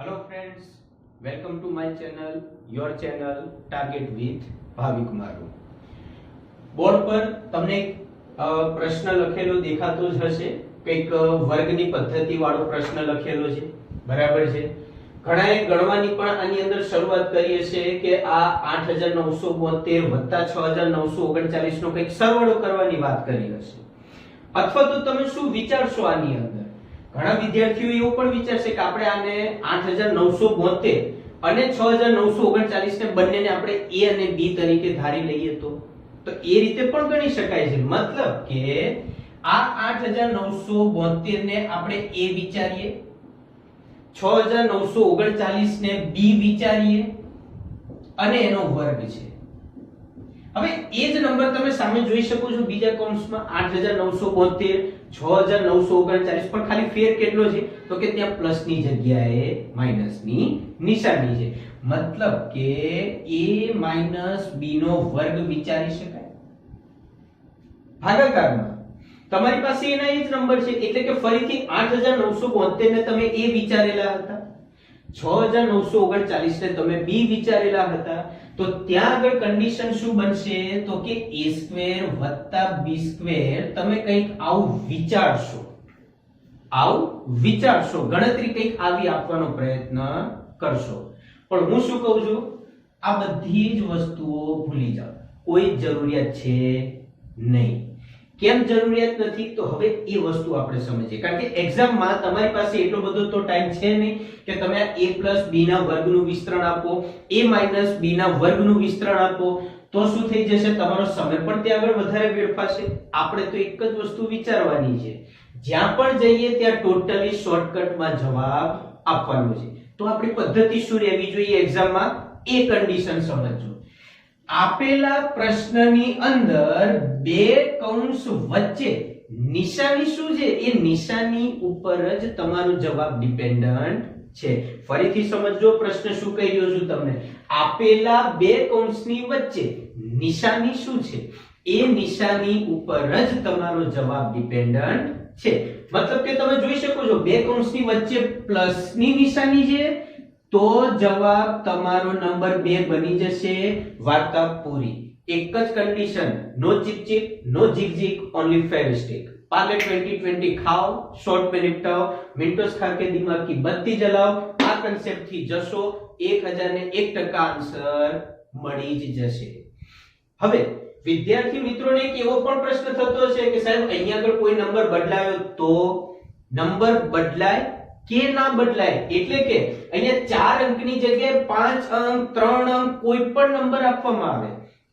Hello friends welcome to my channel your channel target with Bhavik મારું board પર તમને પ્રશ્ન લખેલો દેખાતો જ હશે. કંઈક વર્ગની પદ્ધતિ વાળો પ્રશ્ન લખેલો છે. બરાબર છે? ઘણાએ ગણવાની પણ આની અંદર શરૂઆત કરી હશે કે આ 8972 વત્તા 6939 નો કંઈક સરવાળો કરવાની વાત કરી હશે. અથવા તો તમે શું વિચારશો આની અંદર? ઘણા વિદ્યાર્થીઓ એવું પણ વિચારશે કે આપણે આને 8972 અને 6939 ને બંનેને આપણે a અને b તરીકે ધારી લઈએ તો? તો એ રીતે પણ ગણી શકાય છે. મતલબ કે આ 8972 ને આપણે a વિચારીએ 6939 ને b વિચારીએ, અને એનો વર્ગ છે. હવે એ જ નંબર તમે સામે જોઈ શકો છો, બીજા કૌંસમાં 8972 6939 પણ ખાલી ફેર કેટલો છે? તો કે ત્યાં પ્લસની જગ્યાએ માઇનસની નિશાની છે. મતલબ કે a b નો વર્ગ વિચારી શકાય. ભાગાકારમાં. તમારી પાસે એના એ જ નંબર છે, એટલે કે ફરીથી 8972 ને તમે a વિચારેલા હતા. 6939 ને તમે b વિચારેલા હતા, તો ત્યાં આગળ કન્ડિશન શું બનશે? તો કે a સ્ક્વેર વત્તા b સ્ક્વેર તમે કંઈક આવું વિચારશો. આવું વિચારશો. ગણતરી કંઈક આવી આપવાનો પ્રયત્ન કરશો. પણ હું શું કહું છું? આ બધી જ વસ્તુઓ ભૂલી જાઓ. કોઈ જરૂરિયાત છે નહીં. કેમ જરૂરિયાત નથી? તો હવે એ વસ્તુ આપણે સમજીએ. કારણ કે એક્ઝામમાં તમારી પાસે એટલો બધો તો ટાઈમ છે નહીં કે તમે a b ના વર્ગનું વિસ્તરણ આપો, a b ના વર્ગનું વિસ્તરણ આપો, તો શું થઈ જશે? તમારો સમય પણ ત્યાં આગળ વધારે વેડફાશે. આપણે તો એક જ વસ્તુ વિચારવાની છે. જ્યાં પણ જઈએ ત્યાં ટોટલી શોર્ટકટમાં જવાબ આપવાનો છે. તો આપણી પદ્ધતિ શું રહેવી જોઈએ એક્ઝામમાં એ કન્ડિશન સમજજો. આપેલા પ્રશ્નની અંદર બે કૌંસ વચ્ચે નિશાની શું છે? એ નિશાની ઉપર જ તમારો જવાબ ડિપેન્ડન્ટ છે. ફરીથી સમજજો, પ્રશ્ન શું કહી રહ્યો છું તમને? આપેલા બે કૌંસની વચ્ચે નિશાની શું છે? એ નિશાની ઉપર જ તમારો જવાબ ડિપેન્ડન્ટ છે. મતલબ કે તમે જોઈ શકો છો, બે કૌંસની વચ્ચે પ્લસની નિશાની છે તો જવાબ તમારો નંબર બે બની જશે વાર્તા પૂરી એક જ કન્ડિશન નો ચીપ ચીપ નો jig jig only Fevistik Parle 2020 खाओ शॉर्ट में निपटाओ मिनटोस खा के दिमाग की बत्ती जलाओ આ કન્સેપ્ટ થી જશો 1001 ટકા આન્સર મળી જ જશે હવે વિદ્યાર્થી મિત્રોને એક એવો પણ પ્રશ્ન થતો છે કે સાહેબ અહીંયા આગળ કોઈ નંબર બદલાયો તો નંબર બદલાય કે ના બદલાય? એટલે કે અહીંયા ચાર અંકની જગ્યાએ પાંચ અંક, ત્રણ અંક, કોઈ પણ નંબર આપવામાં આવે.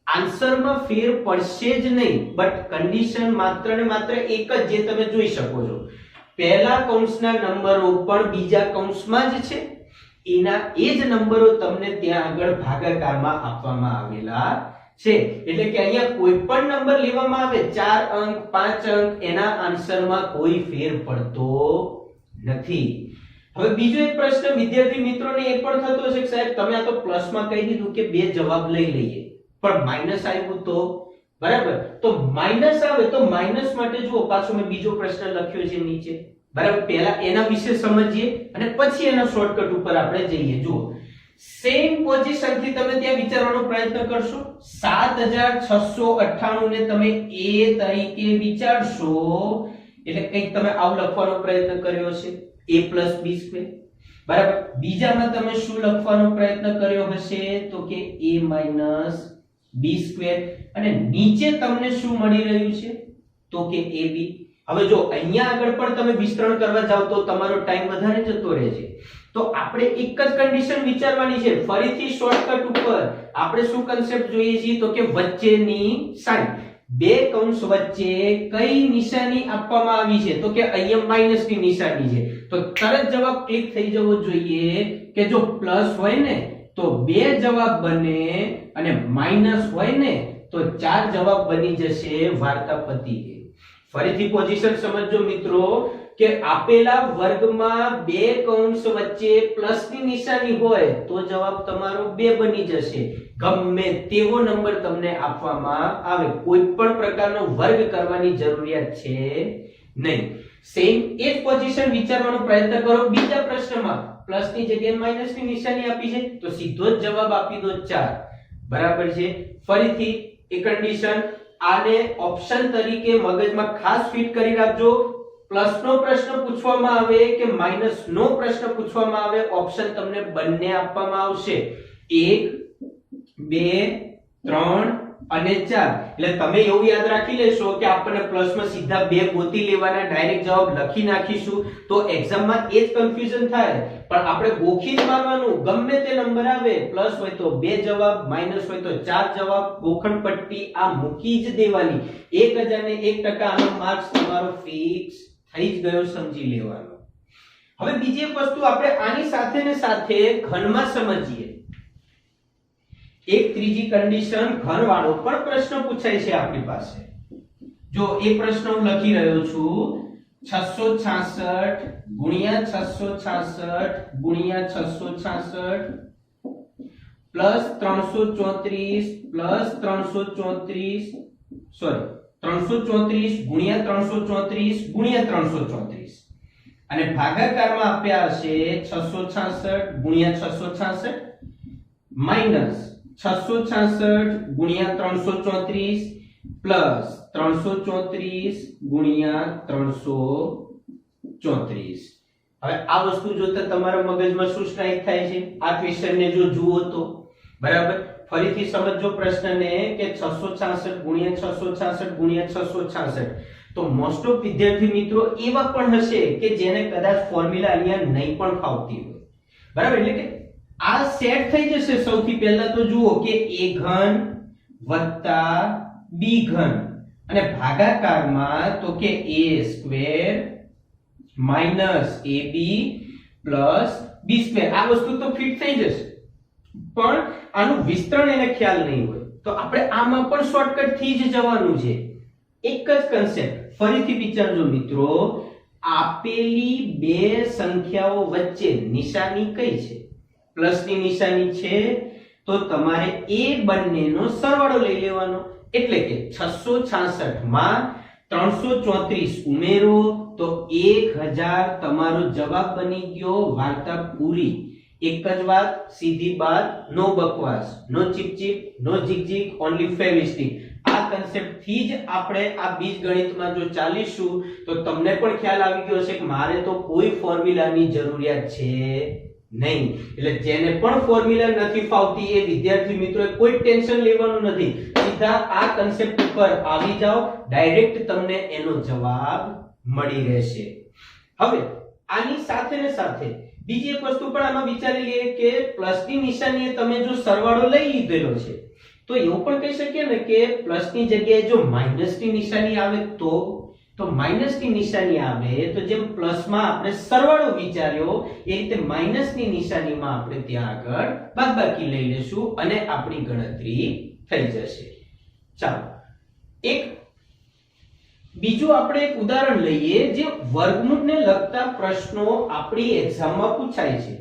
આન્સરમાં ફેર પડશે જ નહીં, બટ કન્ડિશન માત્ર ને માત્ર એક જ જે તમે જોઈ શકો છો. પહેલા કૌંસના નંબરો પણ બીજા કૌંસમાં જ છે. એના એ જ નંબરો તમને ત્યાં આગળ ભાગાકારમાં આપવામાં આવેલા છે. એટલે કે અહીંયા કોઈ પણ નંબર લેવામાં આવે, ચાર અંક, પાંચ અંક, એના આન્સરમાં કોઈ ફેર પડતો નથી. હવે બીજો એક પ્રશ્ન વિદ્યાર્થી મિત્રોને એ પણ થતો છે કે સાહેબ, તમે આ તો પ્લસમાં કહી દીધું કે બે જવાબ લઈ લઈએ. પણ માઇનસ આવ્યું તો? બરાબર? તો માઇનસ આવે તો માઇનસ માટે જુઓ, પાછો મેં બીજો પ્રશ્ન લખ્યો છે નીચે. બરાબર? પહેલા એના વિશે સમજીએ અને પછી એના શોર્ટકટ ઉપર આપણે જઈએ. જુઓ. સેમ પોઝિશનથી તમે ત્યાં વિચારવાનો પ્રયત્ન કરશો. 7698 ને તમે a તરીકે વિચારશો. એટલે કંઈક તમે આવું લખવાનો પ્રયત્ન કર્યો છે a b સ્ક્વેર બરાબર? બીજામાં તમે શું લખવાનો પ્રયત્ન કર્યો હશે? તો કે a b સ્ક્વેર અને નીચે તમને શું મળી રહ્યું છે? તો કે ab હવે જો અહીંયા આગળ પણ તમે વિસ્તરણ કરવા જાવ તો તમારો ટાઈમ વધારે જતો રહેશે તો આપણે એક જ કન્ડિશન વિચારવાની છે. ફરીથી શોર્ટકટ ઉપર આપણે શું કન્સેપ્ટ જોઈએ છીએ? તો કે વચ્ચેની સાઈન. બે કૌંસ વચ્ચે કઈ નિશાની આપવામાં આવી છે? તો કે અહીંયા માઇનસની નિશાની છે. તો તરત જવાબ ક્લિક થઈ જવો જોઈએ કે જો પ્લસ હોય ને, તો બે જવાબ બને અને માઇનસ હોય ને, તો ચાર જવાબ બની જશે વાર્તા પતી ફરીથી પોઝિશન સમજજો મિત્રો. કે આપેલા વર્ગમાં બે કૌંસ વચ્ચે પ્લસની નિશાની હોય તો જવાબ તમારો બે બની જશે. ગમે તેવો નંબર તમને આપવામાં આવે. કોઈ પણ પ્રકારનો વર્ગ કરવાની જરૂરિયાત છે નહીં. સેમ એ જ પોઝિશન વિચારવાનો પ્રયત્ન કરો. બીજા પ્રશ્નમાં પ્લસની જગ્યાએ માઇનસની નિશાની આપી છે તો સીધો જ જવાબ આપી દો 4 બરાબર છે? ફરીથી એ કન્ડિશન આને ઓપ્શન તરીકે મગજમાં ખાસ ફિટ કરી રાખજો. પ્લસ નો પ્રશ્ન પૂછવામાં આવે કે માઇનસ નો પ્રશ્ન પૂછવામાં આવે, ઓપ્શન તમને બંને આપવામાં આવશે. 1 2 3 અને ચાર. એટલે તમે એવું યાદ રાખી લેશો કે આપણને પ્લસમાં સીધા બે ગોતી લેવાના ડાયરેક્ટ જવાબ લખી નાખીશું, તો એક્ઝામમાં એ જ કન્ફ્યુઝન થાય. પણ આપણે ગોખી જ મારવાનું, ગમે તે નંબર આવે, પ્લસ હોય તો બે જવાબ, માઇનસ હોય તો ચાર જવાબ, ગોખણ પટ્ટી આ મૂકી જ દેવાની. 1000 ને એક ટકા આનો માર્ક્સ તમારો ફિક્સ થઈ જ ગયો સમજી લેવાનો. હવે બીજી એક વસ્તુ આપણે આની સાથે ને સાથે ઘનમાં સમજીએ. એક ત્રીજી કન્ડિશન ઘરવાળો પણ પ્રશ્ન પૂછાય છે આપણી પાસે. જો એ પ્રશ્ન હું લખી રહ્યો છું 666 ગુણ્યા 666 ગુણ્યા 666 પ્લસ 334 પ્લસ 334 સોરી 334 ગુણ્યા 334 ગુણ્યા 334 અને ભાગાકારમાં આપ્યા હશે 666 ગુણ્યા 666 માઇનસ 666 ગુણ્યા 334 પ્લસ 334 ગુણ્યા 334 હવે આ વસ્તુ જોતા તમારા મગજમાં શું સ્ટ્રાઇક થાય છે? આ ક્વેશ્ચનને જો જુઓ તો બરાબર? ફરીથી સમજો પ્રશ્નને કે 666 ગુણ્યા 666 ગુણ્યા 666 તો મોસ્ટ ઓફ વિદ્યાર્થી મિત્રો એવા પણ હશે કે જેને કદાચ ફોર્મ્યુલા અહીંયા નહીં પણ ફાવતી હોય. બરાબર? એટલે કે આ સેટ થઈ જશે સૌથી પહેલા તો જુઓ કે a ઘન b ઘન. અને ભાગાકારમાં તો કે a square minus ab plus b square આ વસ્તુ તો ફિટ થઈ જશે. પણ આનું વિસ્તરણ એને ખ્યાલ નહીં હોય. તો આપણે આમાં પણ શોર્ટકટથી જ જવાનું છે. એક જ કન્સેપ્ટ ફરીથી વિચારજો મિત્રો, આપેલી બે સંખ્યાઓ વચ્ચે નિશાની કઈ છે? પ્લસની નિશાની છે, તો તમારે એ બંનેનો સરવાળો લઈ લેવાનો. એટલે કે 666 માં 334 ઉમેરો, તો 1000 તમારો જવાબ બની ગયો વાર્તા પૂરી. એક જ વાત, સીધી બાદ નો બકવાસ. નો ચીપચીપ, નો જીગજીગ ઓન્લી ફેવિસ્ટિક આ કન્સેપ્ટથી જ આપણે આ બીજગણિતમાં જો ચાલીશું, તો તમને પણ ખ્યાલ આવી ગયો હશે કે મારે તો કોઈ ફોર્મ્યુલાની જરૂરિયાત છે નહીં. એટલે જેને પણ ફોર્મ્યુલા નથી ફાવતી, એ વિદ્યાર્થી મિત્રોએ કોઈ ટેન્શન લેવાનું નથી. સીધા આ કન્સેપ્ટ ઉપર આવી જાઓ ડાયરેક્ટ તમને એનો જવાબ મળી રહેશે. હવે, આની સાથે ને સાથે બીજી એક વસ્તુ પણ આમાં વિચારી લઈએ કે પ્લસની નિશાનીએ તમે જો સરવાળો લઈ લીધેલો છે, તો એવું પણ કહી શકીએ ને કે પ્લસની જગ્યાએ જો માઇનસની નિશાની આવે તો તો માઇનસની નિશાની આવે, તો જેમ પ્લસમાં આપણે સરવાળો વિચાર્યો, એ રીતે માઇનસની નિશાનીમાં આપણે ત્યાં આગળ બાદબાકી લઈ લેશું અને આપણી ગણતરી થઈ જશે. ચાલો, એક બીજું આપણે એક ઉદાહરણ લઈએ જે વર્ગમૂળને લગતા પ્રશ્નો આપણી એક્ઝામમાં પૂછાય છે.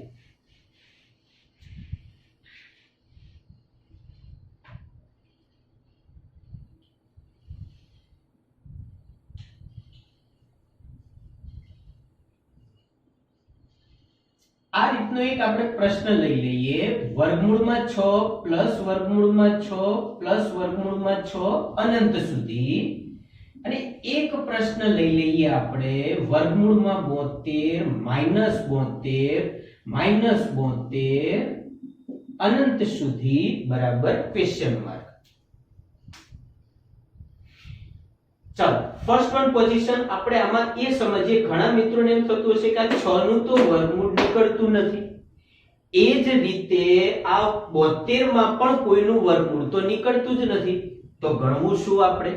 આ રીતનો એક આપણે પ્રશ્ન લઈ લઈએ. વર્ગમૂળમાં 6 પ્લસ વર્ગમૂળમાં 6 પ્લસ વર્ગમૂળમાં 6 અનંત સુધી. એક પ્રશ્ન લઈ લઈએ આપણે. વર્ગમૂળમાં બોતેર, માઇનસ બોતેર માઇનસ બોતેર, અનંત સુધી બરાબર ક્વેશ્ચન માર્ક ચાલો ફર્સ્ટ વન પોઝિશન આપણે આમાં એ સમજીએ. ઘણા મિત્રોને એમ થતું હશે કે આ 6 નું તો વર્ગમૂળ નીકળતું નથી. એ જ રીતે આ 72 માં પણ કોઈનું વર્ગમૂળ તો નીકળતું જ નથી. તો ગણવું શું આપણે?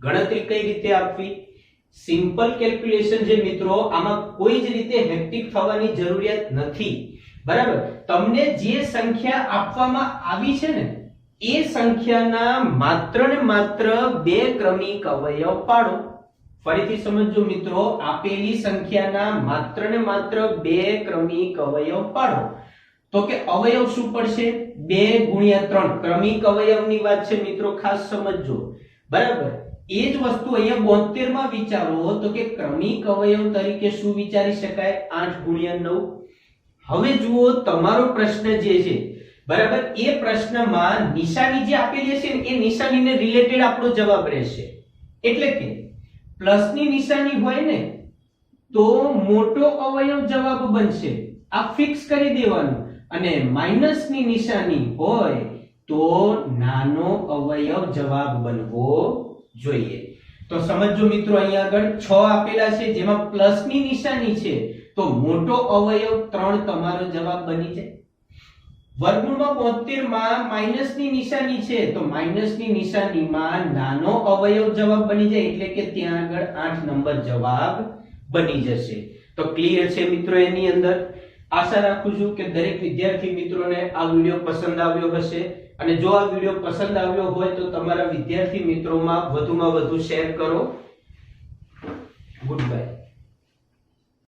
ગણતરી કઈ રીતે આપવી? સિમ્પલ કેલ્ક્યુલેશન જે મિત્રો, આમાં કોઈ જ રીતે હેક્ટિક થવાની જરૂરિયાત નથી. બરાબર? તમને જે સંખ્યા આપવામાં આવી છે ને, એ સંખ્યાના માત્ર ને માત્ર બે ક્રમિક અવયવ પાડો. ફરીથી સમજો મિત્રો, આપેલી સંખ્યાના માત્ર ને માત્ર બે ક્રમિક અવયવ પાડો. તો કે અવયવ શું પડશે? બે ગુણ્યા ત્રણ. ક્રમિક અવયવની વાત છે મિત્રો, ખાસ સમજજો. બરાબર? એ જ વસ્તુ અહીંયા બોતેરમાં વિચારો તો કે ક્રમિક અવયવ તરીકે શું વિચારી શકાય? આઠ ગુણ્યા નવ. હવે જુઓ, તમારો પ્રશ્ન જે છે, બરાબર? એ પ્રશ્નમાં નિશાની જે આપેલી છે એ નિશાનીને રિલેટેડ આપણો જવાબ રહેશે. એટલે કે પ્લસની નિશાની હોય ને, તો મોટો અવયવ જવાબ બનશે. આ ફિક્સ કરી દેવાનું. અને માઇનસની નિશાની હોય તો નાનો અવયવ જવાબ બનવો જોઈએ. તો સમજો મિત્રો અહીંયા આગળ 6 આપેલા છે, જેમાં પ્લસની નિશાની છે. તો મોટો અવયવ 3 તમારો જવાબ બની જાય. વર્ગમૂળમાં 72 માં માઇનસની નિશાની છે, તો માઇનસની નિશાનીમાં નાનો અવયવ જવાબ બની જાય, એટલે કે ત્યાં આગળ 8 નંબર જવાબ બની જશે. તો ક્લિયર છે મિત્રો એની અંદર? આશા રાખું છું કે દરેક વિદ્યાર્થી મિત્રોને આ વિડિયો પસંદ આવ્યો હશે. અને જો આ વિડિયો પસંદ આવ્યો હોય તો તમારા વિદ્યાર્થી મિત્રોમાં વધુમાં વધુ શેર કરો. Good bye